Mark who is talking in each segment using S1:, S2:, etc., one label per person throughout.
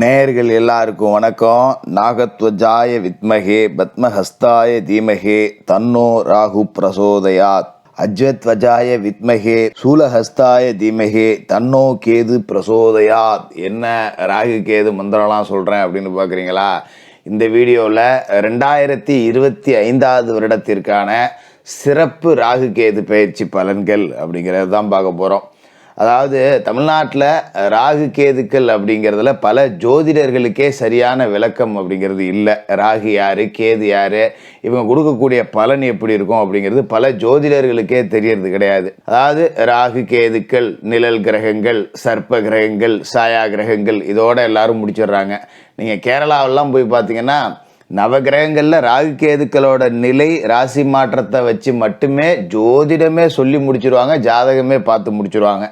S1: நேயர்கள் எல்லாருக்கும் வணக்கம். நாகத்வஜாய வித்மகே பத்மஹஸ்தாய தீமகே தன்னோ ராகு பிரசோதயாத். அஜ்வத்வஜாய வித்மகே சூலஹஸ்தாய தீமகே தன்னோ கேது பிரசோதயாத். என்ன ராகு கேது மந்திரம்லாம் சொல்கிறேன் அப்படின்னு பார்க்குறீங்களா இந்த வீடியோவில் ரெண்டாயிரத்தி இருபத்தி ஐந்தாவது வருடத்திற்கான சிறப்பு ராகு கேது பயிற்சி பலன்கள் அப்படிங்கிறது தான் பார்க்க போகிறோம் அதாவது தமிழ்நாட்டில் ராகு கேதுக்கள் அப்படிங்கிறதுல பல ஜோதிடர்களுக்கே சரியான விளக்கம் அப்படிங்கிறது இல்லை. ராகு யார் கேது யார் இவங்க கொடுக்கக்கூடிய பலன் எப்படி இருக்கும் அப்படிங்கிறது பல ஜோதிடர்களுக்கே தெரியறது கிடையாது. அதாவது ராகு கேதுக்கள் நிழல் கிரகங்கள் சர்ப்ப கிரகங்கள் சாயா கிரகங்கள் இதோட எல்லாரும் முடிச்சிடுறாங்க. நீங்கள் கேரளாவெல்லாம் போய் பார்த்தீங்கன்னா நவகிரகங்களில் ராகு கேதுக்களோட நிலை ராசி மாற்றத்தை வச்சு மட்டுமே ஜோதிடமே சொல்லி முடிச்சிருவாங்க ஜாதகமே பார்த்து முடிச்சிருவாங்க.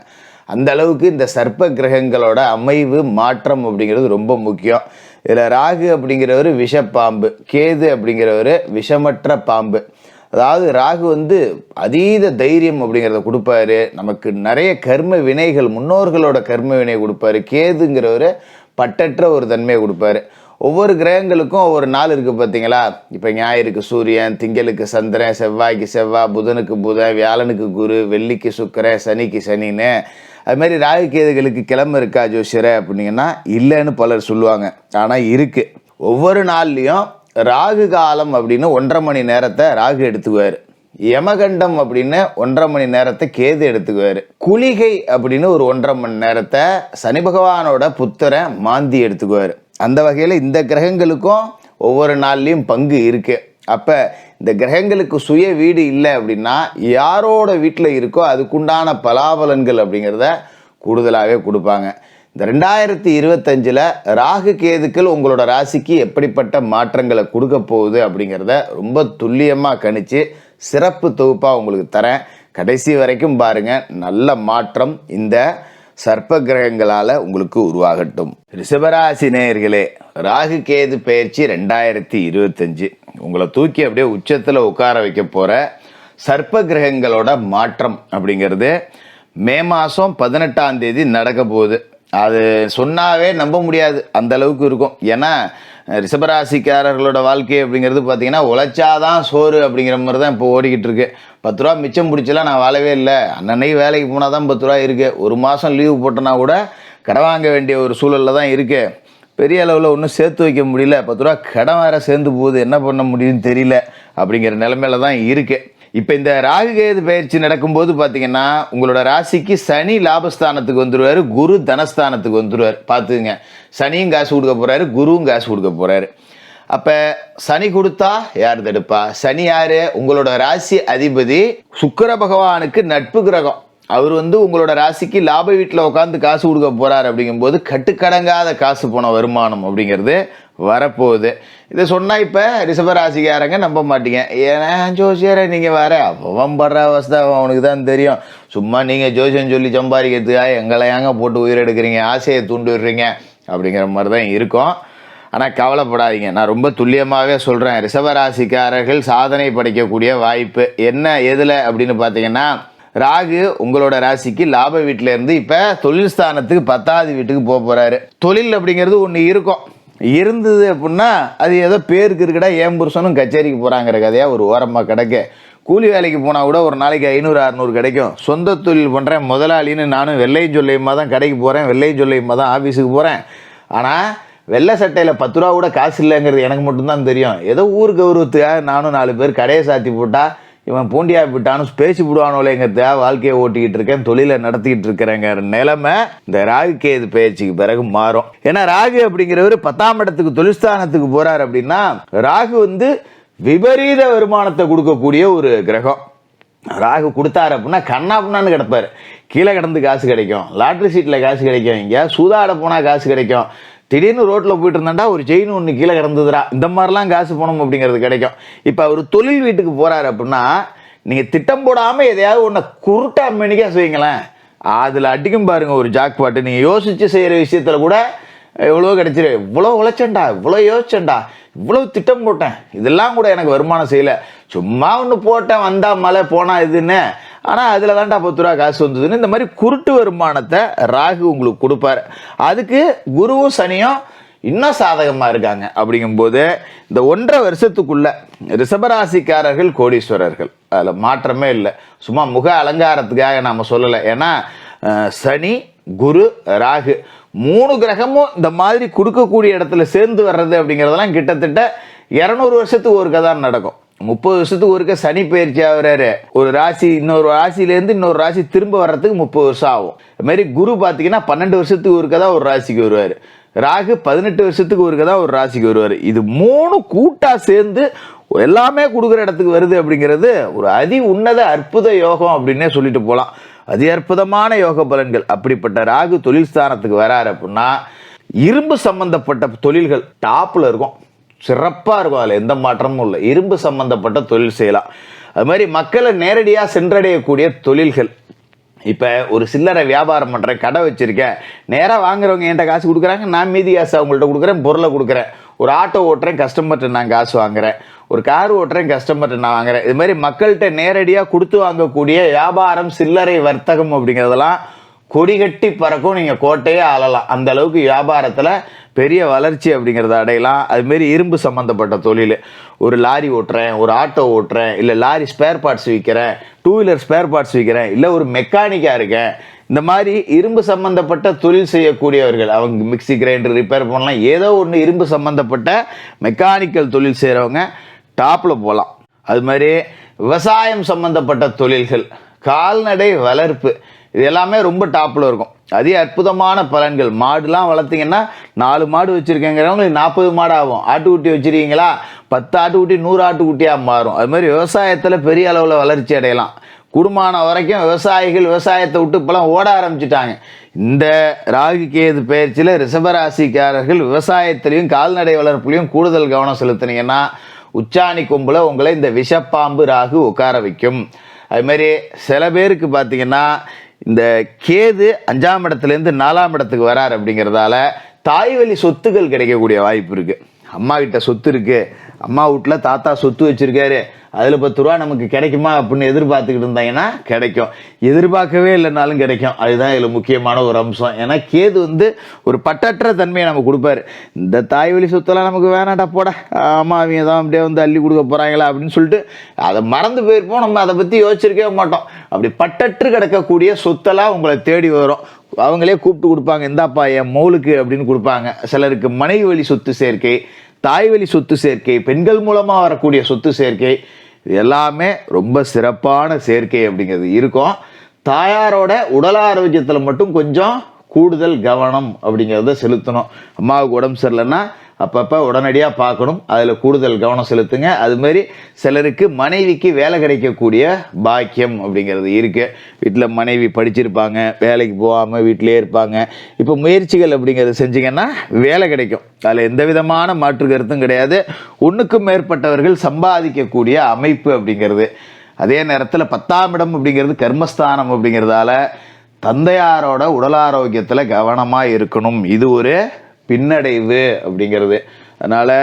S1: அந்த அளவுக்கு இந்த சர்ப்ப கிரகங்களோட அமைவு மாற்றம் அப்படிங்கிறது ரொம்ப முக்கியம். இதில் ராகு அப்படிங்கிறவர் விஷப்பாம்பு கேது அப்படிங்கிறவர் விஷமற்ற பாம்பு. அதாவது ராகு வந்து அதீத தைரியம் அப்படிங்கிறத கொடுப்பாரு. நமக்கு நிறைய கர்ம வினைகள் முன்னோர்களோட கர்ம வினை கொடுப்பாரு. கேதுங்கிறவர் பட்டற்ற ஒரு தன்மையை கொடுப்பாரு. ஒவ்வொரு கிரகங்களுக்கும் ஒவ்வொரு நாள் இருக்குது பார்த்தீங்களா இப்போ ஞாயிறுக்கு சூரியன் திங்களுக்கு சந்திரன் செவ்வாய்க்கு செவ்வாய் புதனுக்கு புதன் வியாழனுக்கு குரு வெள்ளிக்கு சுக்கரன் சனிக்கு சனின்னு அதுமாரி ராகு கேதுகளுக்கு கிழமை இருக்கா ஜோசியரை அப்படிங்கன்னா இல்லைன்னு பலர் சொல்லுவாங்க. ஆனால் இருக்குது ஒவ்வொரு நாள்லேயும் ராகு காலம் அப்படின்னு ஒன்றரை மணி நேரத்தை ராகு எடுத்துக்குவார். யமகண்டம் அப்படின்னு ஒன்றரை மணி நேரத்தை கேது எடுத்துக்குவார். குளிகை அப்படின்னு ஒரு ஒன்றரை மணி நேரத்தை சனி பகவானோட புத்திரன் மாந்தி எடுத்துக்குவார். அந்த வகையில் இந்த கிரகங்களுக்கும் ஒவ்வொரு நாள்லேயும் பங்கு இருக்குது அப்போ இந்த கிரகங்களுக்கு சுய வீடு இல்லை அப்படின்னா யாரோட வீட்டில் இருக்கோ அதுக்குண்டான பலாபலன்கள் அப்படிங்கிறத கூடுதலாகவே கொடுப்பாங்க. இந்த ரெண்டாயிரத்தி இருபத்தஞ்சில் ராகு கேதுக்கள் உங்களோட ராசிக்கு எப்படிப்பட்ட மாற்றங்களை கொடுக்க போகுது அப்படிங்கிறத ரொம்ப துல்லியமாக கணித்து சிறப்பு தொகுப்பாக உங்களுக்கு தரேன். கடைசி வரைக்கும் பாருங்கள் நல்ல மாற்றம் இந்த சர்ப்ப கிரகங்களால் உங்களுக்கு உருவாகட்டும். ரிஷபராசி நேயர்களே ராகு கேது பயிற்சி ரெண்டாயிரத்தி இருபத்தஞ்சு. உங்களை தூக்கி அப்படியே உச்சத்தில் உட்கார வைக்க போகிற சர்ப்ப கிரகங்களோட மாற்றம் அப்படிங்கிறது மே மாதம் பதினெட்டாம் தேதி நடக்க போகுது. அது சொன்னாவே நம்ப முடியாது. அந்த அளவுக்கு இருக்கும். ஏன்னா ரிஷபராசிக்காரர்களோட வாழ்க்கை அப்படிங்கிறது பார்த்தீங்கன்னா உழைச்சாதான் சோறு அப்படிங்கிற மாதிரி தான் இப்போ ஓடிக்கிட்டு இருக்கு. பத்து ரூபா மிச்சம் பிடிச்சலாம் நான் வாழவே இல்லை. அன்னன்னைக்கு வேலைக்கு போனால் தான் பத்து ரூபா இருக்கு. ஒரு மாதம் லீவு போட்டோன்னா கூட கடன் வாங்க வேண்டிய ஒரு சூழலில் தான் இருக்குது பெரிய அளவில் ஒன்றும் சேர்த்து வைக்க முடியல. பத்து ரூபா கடன் வேறு சேர்ந்து போகுது. என்ன பண்ண முடியும்னு தெரியல. அப்படிங்கிற நிலமையில தான் இருக்கு. இப்போ இந்த ராகுகேது பயிற்சி நடக்கும்போது பார்த்தீங்கன்னா உங்களோட ராசிக்கு சனி லாபஸ்தானத்துக்கு வந்துடுவார் குரு தனஸ்தானத்துக்கு வந்துடுவார் பார்த்துங்க சனியும் காசு கொடுக்க போகிறாரு குருவும் காசு கொடுக்க போகிறாரு அப்போ சனி கொடுத்தா யார் தடுப்பா? சனி யார்? உங்களோட ராசி அதிபதி சுக்கர பகவானுக்கு நட்பு கிரகம். அவர் வந்து உங்களோட ராசிக்கு லாப வீட்டில் உட்காந்து காசு கொடுக்க போறார் அப்படிங்கும்போது கட்டுக்கடங்காத காசு போன வருமானம் அப்படிங்கிறது வரப்போகுது. இதை சொன்னால் இப்போ ரிஷபராசிக்காரங்க நம்ப மாட்டீங்க. ஏன்னா ஜோசியரை நீங்கள் வர அவன் படுற அவஸ்தை அவனுக்கு தான் தெரியும். சும்மா நீங்கள் ஜோசியம் சொல்லி சம்பாதிக்கிறதுக்காக எங்களை ஏங்க போட்டு உயிரெடுக்கிறீங்க ஆசையை தூண்டி விடுறீங்க அப்படிங்கிற மாதிரி தான் இருக்கும். ஆனால் கவலைப்படாதீங்க. நான் ரொம்ப துல்லியமாகவே சொல்கிறேன் ரிஷபராசிக்காரர்கள் சாதனை படைக்கக்கூடிய வாய்ப்பு என்ன எதில் அப்படின்னு பார்த்தீங்கன்னா ராகு உங்களோட ராசிக்கு லாப வீட்டில இருந்து இப்போ தொழில் ஸ்தானத்துக்கு பத்தாவது வீட்டுக்கு போக போகிறாரு தொழில் அப்படிங்கிறது ஒன்று இருக்கும். இருந்தது அப்படின்னா அது ஏதோ பேருக்கு இருக்கடா ஏன் புருஷனும் கச்சேரிக்கு போகிறாங்கிற கதையாக ஒரு ஓரமாக கிடக்கு. கூலி வேலைக்கு போனால் கூட ஒரு நாளைக்கு ஐநூறு அறநூறு கிடைக்கும். சொந்த தொழில் பண்ணுறேன் முதலாளின்னு நானும் வெள்ளையும் சொல்லியுமா தான் கடைக்கு போகிறேன் வெள்ளையும் சொல்லியுமா தான் ஆஃபீஸுக்கு போகிறேன் ஆனால் வெள்ளை சட்டையில் பத்து ரூபா கூட காசு இல்லைங்கிறது எனக்கு மட்டும்தான் தெரியும். ஏதோ ஊர் கௌரவத்துக்காக நானும் நாலு பேர் கடையை சாத்தி போட்டால் இவன் பூண்டியா விட்டானு பேசி விடுவானோலேங்கிறதுக்காக வாழ்க்கையை ஓட்டிக்கிட்டு இருக்கேன் தொழிலை நடத்திக்கிட்டு இருக்கிறேங்க நிலைமை இந்த ராகு கேது பேச்சுக்கு பிறகு மாறும். ஏன்னா ராகு அப்படிங்கிறவர் பத்தாம் இடத்துக்கு தொழிற்ஸ்தானத்துக்கு போறார் அப்படின்னா ராகு வந்து விபரீத வருமானத்தை கொடுக்கக்கூடிய ஒரு கிரகம். ராகு கொடுத்தாரு அப்படின்னா கண்ணா புண்ணான்னு கிடப்பாரு. கீழே கிடந்து காசு கிடைக்கும். லாட்ரி சீட்டில் காசு கிடைக்கும். இங்கே சூதாட போனால் காசு கிடைக்கும். திடீர்னு ரோட்டில் போயிட்டு இருந்தாண்டா ஒரு செயின் ஒன்று கீழே கிடந்ததுரா இந்த மாதிரிலாம் காசு போனோம் அப்படிங்கிறது கிடைக்கும். இப்போ அவர் தொழில் வீட்டுக்கு போகிறாரு அப்படின்னா நீங்கள் திட்டம் போடாமல் எதையாவது ஒன்றை குருட்டா மெனிக்கா செய்யுங்களேன். அதில் அடிக்கும் பாருங்க ஒரு ஜாக் பாட்டு. நீங்கள் யோசித்து செய்கிற விஷயத்தில் கூட எவ்வளோ கிடைச்சிரு. இவ்வளோ உழைச்சேன்டா இவ்வளோ யோசிச்சேன்டா. இவ்வளோ திட்டம் போட்டேன். இதெல்லாம் கூட எனக்கு வருமானம் செய்யலை. சும்மா ஒன்று போட்டேன் வந்தால் மழை போனால் இதுன்னு. ஆனால் அதில் தான்டா பத்து ரூபா காசு வந்ததுன்னு இந்த மாதிரி குருட்டு வருமானத்தை ராகு உங்களுக்கு கொடுப்பாரு. அதுக்கு குருவும் சனியும் இன்னும் சாதகமாக இருக்காங்க. அப்படிங்கும்போது இந்த ஒன்றரை வருஷத்துக்குள்ள ரிஷபராசிக்காரர்கள் கோடீஸ்வரர்கள் அதில் மாற்றமே இல்லை. சும்மா முக அலங்காரத்துக்காக நாம் சொல்லலை. ஏன்னா சனி குரு ராகு மூணு கிரகமும் இந்த மாதிரி கொடுக்கக்கூடிய இடத்துல சேர்ந்து வர்றது அப்படிங்கிறதெல்லாம் கிட்டத்தட்ட இரநூறு வருஷத்துக்கு ஒரு கதான் நடக்கும். முப்பது வருஷத்துக்கு ஒருக்க சனி பயிற்சி ஆகுறாரு. ஒரு ராசி இன்னொரு ராசிலேருந்து இன்னொரு ராசி திரும்ப வர்றதுக்கு முப்பது வருஷம் ஆகும். இதுமாரி மாதிரி குரு பார்த்தீங்கன்னா பன்னெண்டு வருஷத்துக்கு ஒருக்க தான் ஒரு ராசிக்கு வருவார். ராகு பதினெட்டு வருஷத்துக்கு ஒருக்க தான் ஒரு ராசிக்கு வருவார். இது மூணு கூட்டாக சேர்ந்து எல்லாமே கொடுக்குற இடத்துக்கு வருது அப்படிங்கிறது ஒரு அதி உன்னத அற்புத யோகம் அப்படின்னே சொல்லிட்டு போகலாம் அதி அற்புதமான யோக பலன்கள். அப்படிப்பட்ட ராகு தொழில் ஸ்தானத்துக்கு வராரு அப்படின்னா இரும்பு சம்பந்தப்பட்ட தொழில்கள் டாப்பில் இருக்கும். சிறப்பாக இருக்கும். அதில் எந்த மாற்றமும் இல்லை. இரும்பு சம்பந்தப்பட்ட தொழில் செய்யலாம். அது மாதிரி மக்களை நேரடியாக சென்றடையக்கூடிய தொழில்கள். இப்போ ஒரு சில்லறை வியாபாரம் பண்ணுறேன் கடை வச்சுருக்கேன். நேராக வாங்குறவங்க என்கிட்ட காசு கொடுக்குறாங்க. நான் மீதி காசு அவங்கள்ட்ட கொடுக்குறேன் பொருளை கொடுக்குறேன். ஒரு ஆட்டோ ஓட்டுறேன் கஸ்டமர்கிட்ட நான் காசு வாங்குறேன். ஒரு கார் ஓட்டுறேன் கஸ்டமர்கிட்ட நான் வாங்குறேன். இது மாதிரி மக்கள்கிட்ட நேரடியாக கொடுத்து வாங்கக்கூடிய வியாபாரம் சில்லறை வர்த்தகம் அப்படிங்கிறதெல்லாம் கொடிகட்டி பறக்கும். நீங்கள் கோட்டையே ஆளலாம். அந்த அளவுக்கு வியாபாரத்தில் பெரிய வளர்ச்சி அப்படிங்கிறத அடையலாம். அதுமாரி இரும்பு சம்மந்தப்பட்ட தொழில். ஒரு லாரி ஓட்டுறேன் ஒரு ஆட்டோ ஓட்டுறேன் இல்லை லாரி ஸ்பேர் பார்ட்ஸ் விற்கிறேன் டூ வீலர் ஸ்பேர் பார்ட்ஸ் விற்கிறேன் இல்லை ஒரு மெக்கானிக்காக இருக்கேன். இந்த மாதிரி இரும்பு சம்பந்தப்பட்ட தொழில் செய்யக்கூடியவர்கள் அவங்க மிக்ஸி கிரைண்டர் ரிப்பேர் பண்ணலாம். ஏதோ ஒன்று இரும்பு சம்பந்தப்பட்ட மெக்கானிக்கல் தொழில் செய்கிறவங்க டாப்பில் போகலாம் அது மாதிரி விவசாயம் சம்பந்தப்பட்ட தொழில்கள் கால்நடை வளர்ப்பு இது எல்லாமே ரொம்ப டாப்பில் இருக்கும். அதே அற்புதமான பலன்கள். மாடுலாம் வளர்த்தீங்கன்னா நாலு மாடு வச்சுருக்கேங்கிறவங்களுக்கு நாற்பது மாடு ஆகும். ஆட்டுக்குட்டி வச்சுருக்கீங்களா? பத்து ஆட்டுக்குட்டி நூறு ஆட்டுக்குட்டியாக மாறும். அது மாதிரி விவசாயத்தில் பெரிய அளவில் வளர்ச்சி அடையலாம். குடும்பமான வரைக்கும் விவசாயிகள் விவசாயத்தை விட்டு இப்போலாம் ஓட ஆரம்பிச்சிட்டாங்க. இந்த ராகு கேது பயிற்சியில் ரிஷபராசிக்காரர்கள் விவசாயத்திலையும் கால்நடை வளர்ப்புலையும் கூடுதல் கவனம் செலுத்தினீங்கன்னா உச்சாணி கொம்பில் உங்களை இந்த விஷப்பாம்பு ராகு உட்கார வைக்கும். அதுமாரி சில பேருக்கு பார்த்தீங்கன்னா இந்த கேது அஞ்சாம் இடத்துலேருந்து நாலாம் இடத்துக்கு வரார் அப்படிங்கிறதால தாய்வழி சொத்துக்கள் கிடைக்கக்கூடிய வாய்ப்பு இருக்குது அம்மா கிட்ட சொத்து இருக்கு. அம்மா வீட்டில் தாத்தா சொத்து வச்சிருக்காரு. அதில் பத்து ரூபா நமக்கு கிடைக்குமா அப்படின்னு எதிர்பார்த்துக்கிட்டு இருந்தாங்கன்னா கிடைக்கும். எதிர்பார்க்கவே இல்லைனாலும் கிடைக்கும். அதுதான் இதில் முக்கியமான ஒரு அம்சம். ஏன்னா கேது வந்து ஒரு பட்டற்ற தன்மையை நம்ம கொடுப்பாரு. இந்த தாய் வழி சொத்தெல்லாம் நமக்கு வேணாட்டா போட. ஆமாம் அவங்க தான் அப்படியே வந்து அள்ளி கொடுக்க போகிறாங்களா அப்படின்னு சொல்லிட்டு அதை மறந்து போயிருப்போம். நம்ம அதை பற்றி யோசிச்சிருக்கவே மாட்டோம். அப்படி பட்டற்று கிடக்கக்கூடிய சொத்தெல்லாம் உங்களை தேடி வரும். அவங்களே கூப்பிட்டு கொடுப்பாங்க இந்தாப்பா என் மோளுக்கு அப்படின்னு கொடுப்பாங்க. சிலருக்கு மனைவி வழி சொத்து சேர்க்கை தாய்வழி சொத்து சேர்க்கை பெண்கள் மூலமாக வரக்கூடிய சொத்து சேர்க்கை இது எல்லாமே ரொம்ப சிறப்பான சேர்க்கை அப்படிங்கிறது. இருக்கும். தாயாரோட உடல் ஆரோக்கியத்தில் மட்டும் கொஞ்சம் கூடுதல் கவனம் அப்படிங்கிறத செலுத்தணும். அம்மாவுக்கு உடம்பு சரியில்லைன்னா அப்பப்போ உடனடியாக பார்க்கணும். அதில் கூடுதல் கவனம் செலுத்துங்க. அதுமாரி சிலருக்கு மனைவிக்கு வேலை கிடைக்கக்கூடிய பாக்கியம் அப்படிங்கிறது இருக்குது வீட்டில் மனைவி படிச்சிருப்பாங்க வேலைக்கு போகாமல் வீட்டிலே இருப்பாங்க. இப்போ முயற்சிகள் அப்படிங்கிறத செஞ்சீங்கன்னா வேலை கிடைக்கும். அதில் எந்த விதமான மாற்று கருத்தும் கிடையாது. ஒன்றுக்கும் மேற்பட்டவர்கள் சம்பாதிக்கக்கூடிய அமைப்பு அப்படிங்கிறது. அதே நேரத்தில் பத்தாம் இடம் அப்படிங்கிறது கர்மஸ்தானம் அப்படிங்கிறதால தந்தையாரோட உடல் ஆரோக்கியத்தில் கவனமாக இருக்கணும். இது ஒரு பின்னடைவு அப்படிங்கிறது. அதனால்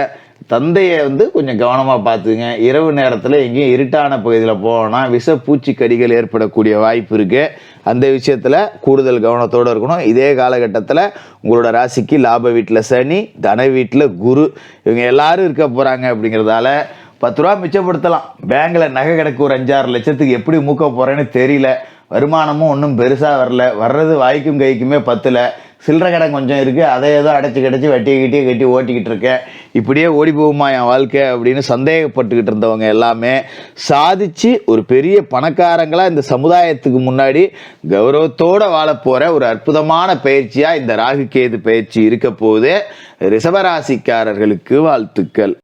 S1: தந்தையை வந்து கொஞ்சம் கவனமாக பார்த்துங்க இரவு நேரத்தில் எங்கேயும் இருட்டான பகுதியில் போனால் விஷ பூச்சிக்கடிகள் ஏற்படக்கூடிய வாய்ப்பு இருக்குது அந்த விஷயத்தில் கூடுதல் கவனத்தோடு இருக்கணும். இதே காலகட்டத்தில் உங்களோட ராசிக்கு லாப வீட்டில் சனி தன வீட்டில் குரு. இவங்க எல்லாரும் இருக்க போகிறாங்க அப்படிங்கிறதால பத்து ரூபா மிச்சப்படுத்தலாம். பேங்கில் நகை கிடக்கு ஒரு அஞ்சாறு லட்சத்துக்கு எப்படி மூக்க போகிறேன்னு தெரியல. வருமானமும் ஒன்றும் பெருசாக வரல. வர்றது வாய்க்கும் கைக்குமே பத்தில். சில்லறை கடன் கொஞ்சம் இருக்குது அதை ஏதோ அடைச்சி கிடச்சி வட்டி கிட்டி கட்டி ஓட்டிக்கிட்டு இருக்கேன். இப்படியே ஓடி போகுமா என் வாழ்க்கை அப்படின்னு சந்தேகப்பட்டுக்கிட்டு இருந்தவங்க எல்லாமே சாதிச்சு ஒரு பெரிய பணக்காரங்களாக இந்த சமுதாயத்துக்கு முன்னாடி கௌரவத்தோடு வாழப்போகிற ஒரு அற்புதமான பயிற்சியாக இந்த ராகு கேது பயிற்சி இருக்க போது ரிஷபராசிக்காரர்களுக்கு வாழ்த்துக்கள்.